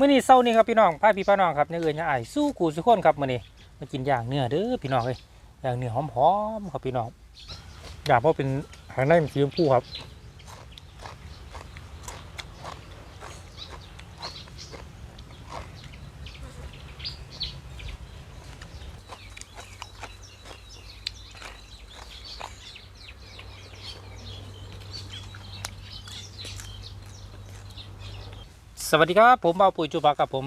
มื่อนี้เศร้านี่ครับพี่น้องพาพี่พี่น้องครับเนี่ยเอิญยาไอายสู้กูสุขคนครับมื่อนี้มากินอย่างเนื้อเด้อพี่น้องเอ้ยย่างเนื้อหอมๆครับพี่น้องอยากเพราะเป็นหางได้มันสีชมพูครับ สวัสดีครับผมเบาปุ๋ยจูบากับผม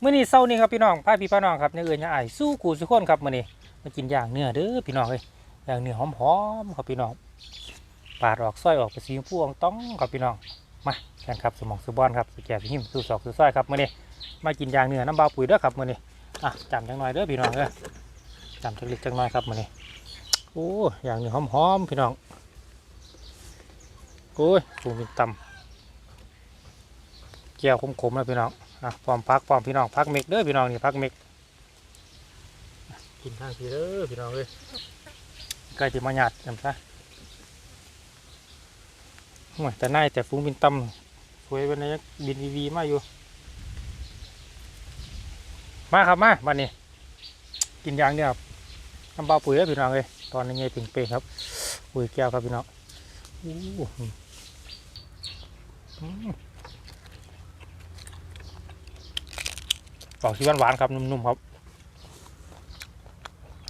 เมื่อนี้เศร้านี่ครับพี่น้องพาพี่พี่น้องครับเนี่ยเอิญยาไอสู้กูสุกคนครับมื่อนี้มากินย่างเนื้อเด้อพี่น้องเอ้ยย่างเนื้อหอมๆครับพี่น้องปาดออกสร้อยออกเป็นสีพูอ่องต้องครับพี่น้องมาแข่งครับสมองสุบอนครับสแกนหิมสู้ศอกสู้สร้อยครับมื่อนี้มากินย่างเนื้อน้ำเบาปุ๋ยเด้อครับมื่อนี้อะจำจังหน่อยเด้อพี่น้องเด้อจำจังเล็กจังหน้อยครับมื่อนี้โอ้ย่างเนื้อหอมๆพี่น้องโอ้ยปูมีตำ เกี่ยวคมๆแล้วพี่น้องอะพร้อมพักพร้อมพี่น้องพักเม็กเด้อพี่น้องนี่พักเม็กอะกินข้างทีเด้อพี่น้องเอ้ยใกล้จะมาหยาดจำซะห่วยแต่นายแต่ฟุ้งบินตำสวยวันนี้บินวีวีมาอยู่ มาครับมาบันนี้ กินยางเนี่ยครับน้ำเบาปุ๋ยแล้วพี่น้องเลยตอนนี้ไงเป่งเป่งๆครับปุ๋ยแก้วครับพี่น้องอู้ ออกที่หวานๆครับ นุ่มๆครับ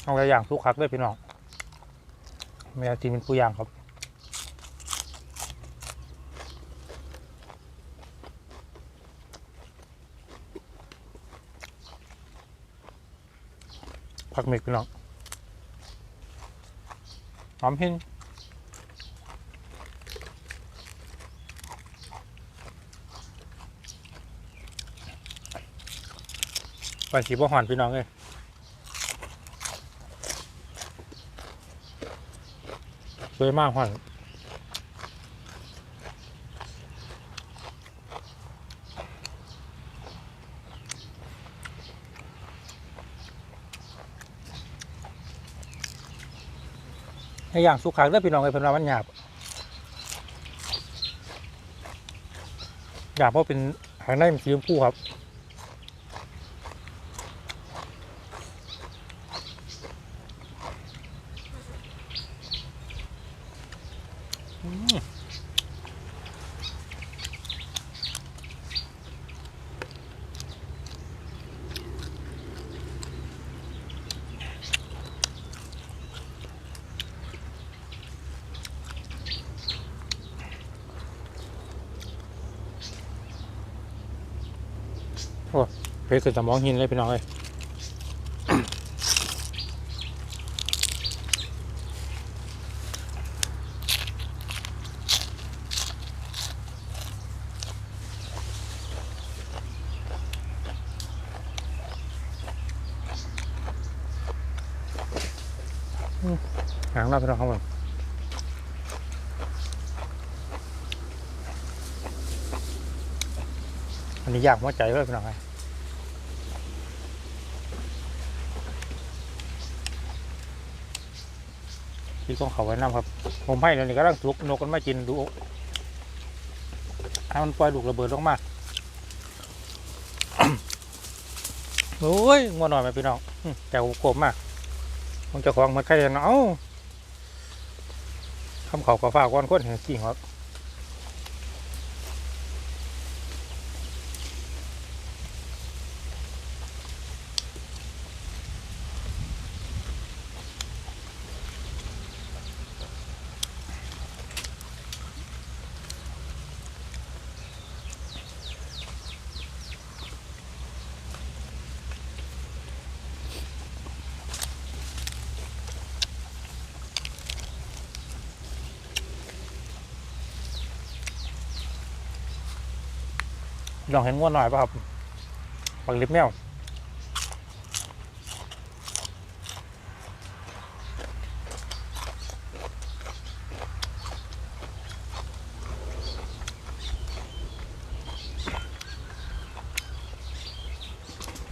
เอาอะไรอย่างทุกคักด้วยพี่น้องแม่ทีเป็นผู้ย่างครับผักเมกพี่น้องหอมหิน ไปสีบ่หอนพี่น้องเลยสวยมากหอนให้อย่างสุขักเด้อพี่น้องเลยเพิ่นว่ามันหยาบหยาบเพราะเป็นหางในมันสีชมพูครับ โอ้เพชรขึ้นสมองหินเลยพี่น้องเลย หางเราพี่น้องครับผมอันนี้ยากหัวใจเลยพี่น้องครับที่ต้องเขาไว้น้ำครับ ผมให้เลยนี่ก็ต้องลุกนกกันไม่กินดูให้มันปล่อยลูกระเบิดลงมาโอ้ยงัวหน่อยไหมพี่น้องแต่โกบมากมันจะคลองมันใครเนาะเอา คำเขาก็ฝากก้อนคนแห่งสิ่งครับ ลองเห็นงัวนหน่อยป่ะครับปักลิบแมว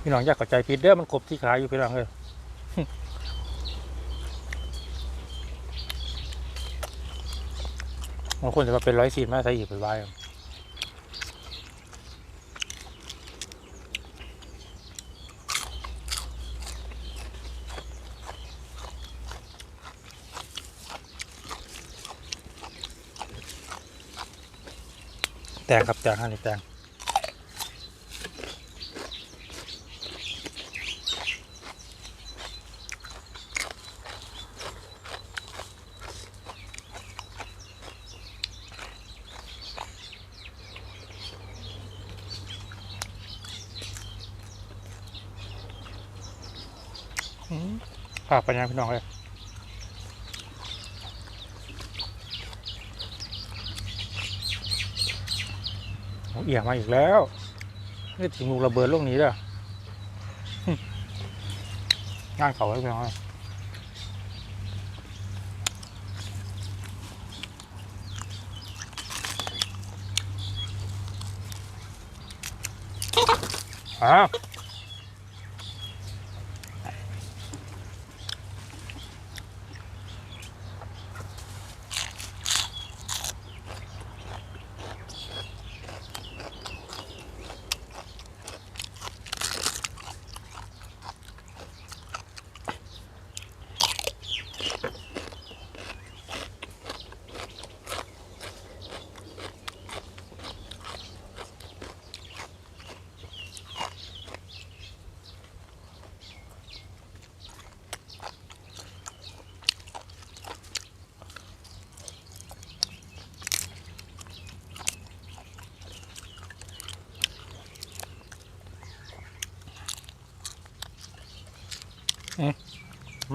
พี่น้องอยากเข้าใจผิดเด้อมันกบที่ขาอยู่พี่น้องเลยบางคนจะมาเป็นร้อยสีมาใส่อีกไปไว้ครับ แตงครับแตงอันนี้แตงอืมฝากปัญญาพี่น้องเลย เอาเอี่ยมาอีกแล้วนี่ถึงลูกระเบิดลูกนี้เด้องานเขาไว้พี่น้องเลยอ้าว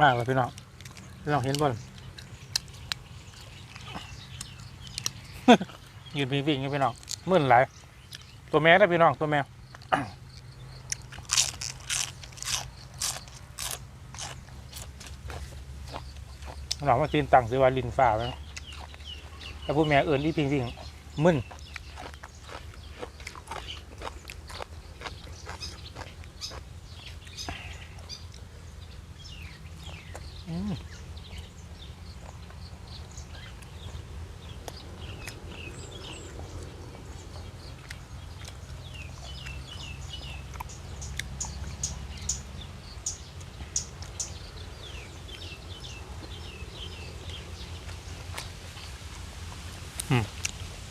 มากเลยพี่น้องพี่น้องเห็นบ่ล่ะยืนวิ่งงๆอยู่พี่น้องมื่นหลายตัวแม่นะพี่น้องตัวแม่หลังมาตีนตังซื้อว่าลินฝ่าไว้นะแต่ผู้แม่เอิญรีบวิ่งวิ่งมึนอืม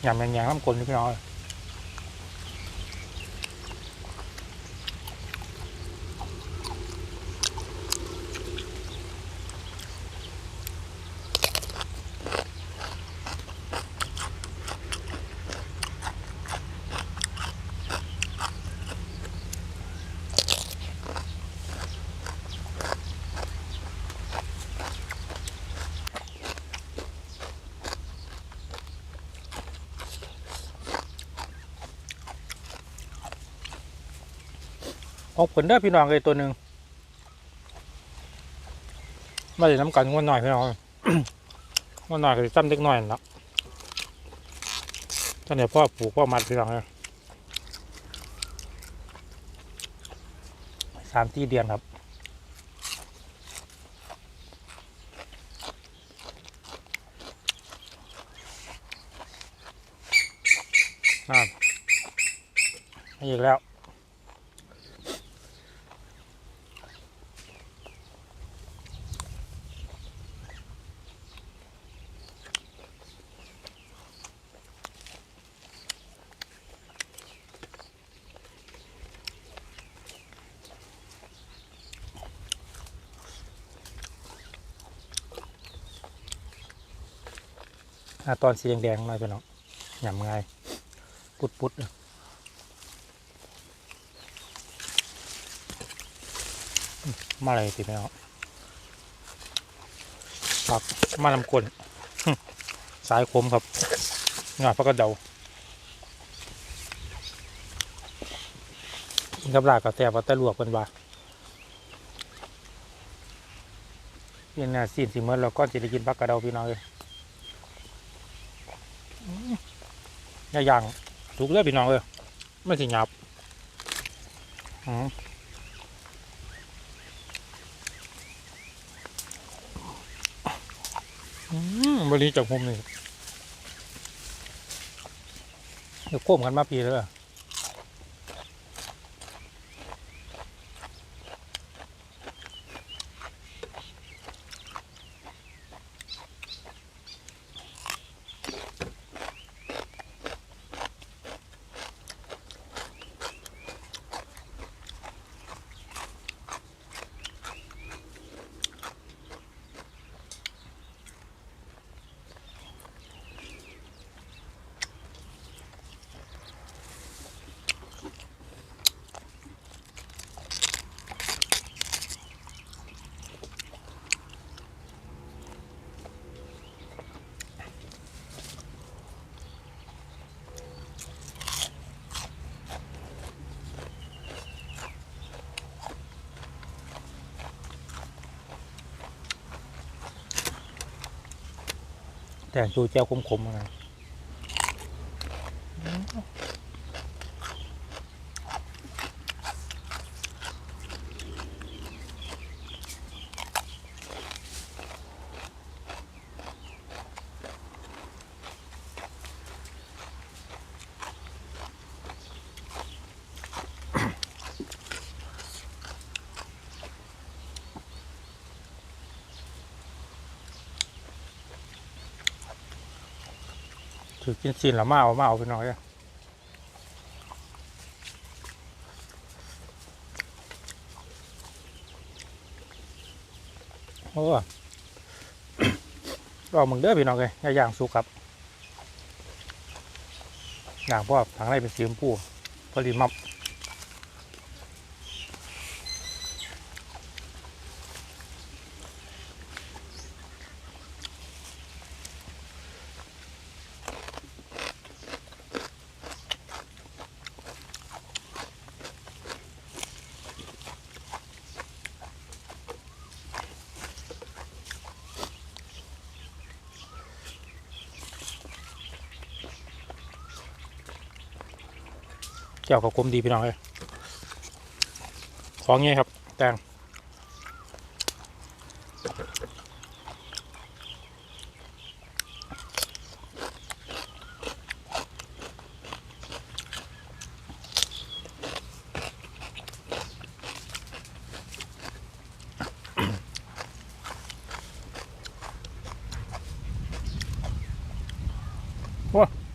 ยำแยงๆน้ำกลนี่พี่น้อง เอ้ยออกผลได้อพี่น้องเลยตัวหนึ่งมาเลยน้ำกันงวดหน่อยพี่น้องงวดหน่อยก็สิซ้ำเล็กหน่อยนั่นละตอนนี้พ่อปลูกพ่อมัดพี่น้องเลยสามที่เดือนครับนั่นอีกแล้ว ตอนสีแดงๆหน่อยพี่น้องหยำง่ายปุดปุดๆเลยอืมาอะไรติพี่น้องปักมาลำกลนสายคมครับงาพักกระเดากินกับลากกับแซ่บกับแต่ลวกเป็นว่าเย็นน่ะสิ้นสิเมื่อเราก็จะได้กินพักกระเดาพี่น้องเลย ย่าย่างถูกเลยพี่น้องเลยไม่สิหยับอืมอืมบริจากผมนี่เดี๋ยวโค้มกันมาปีเล้ว เหรอแต่งดูแจ้วคมๆอะไร ถือกินสินแล้วมาเอามาเอาไปหน่อยอะโอ้รอมึงเด้อพี่น้องเลยอย่างสุกครับอย่างพวกทางในเป็นสีชมพูพอดีมับ เกี่ยวกับกลมดีพี่น้องเลยของเงี้ยครับ แตง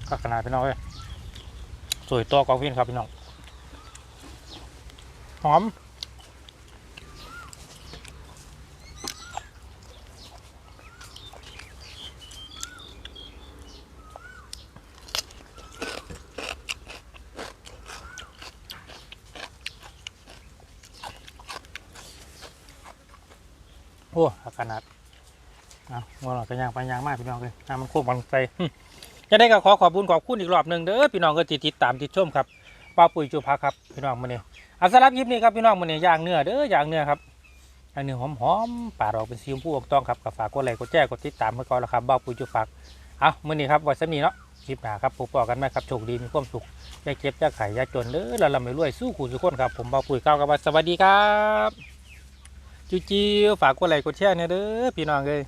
กักขนาดพี่น้องเลย สวยตัวกองวินครับพี่น้อง หอม โอ้ขนาดเอาว่าเราจะย่างไปย่างมากพี่น้องเลยน้ำมันโค้งมันไปหึ จะได้ก็ขอขอบคุณขอบคุณอีกรอบหนึ่งเด้อพี่น้องก็ติดติดตามติดชมครับป้าปุ๋ยจุภาครับพี่น้องมาเนี่ยอาสำหรับคลิปนี้ครับพี่น้องมันเนี่ยย่างเนื้อเด้อย่างเนื้อครับย่างเนื้อหอมๆปาดออกเป็นสีชมพูออกต้องครับกับฝากกดไลค์กดแชร์กดติดตามเมื่อก่อนแล้วครับเบ้าปุ๋ยจุฝากเอามื่อนี้ครับไวันสมีเนาะคลิปหน้าครับพบอกันไหมครับโชคดีมีความสุขอย่าเจ็บอย่าไข่อย่าจนเด้อเราลำไม่รวยสู้ขู่สุขคนครับผมเบ้าปุ๋ยก้าวกับว่าสวัสดีครับจูจิวฝากกดไลค์กดแชร์เนี่ยเด้อพี่น้องเลย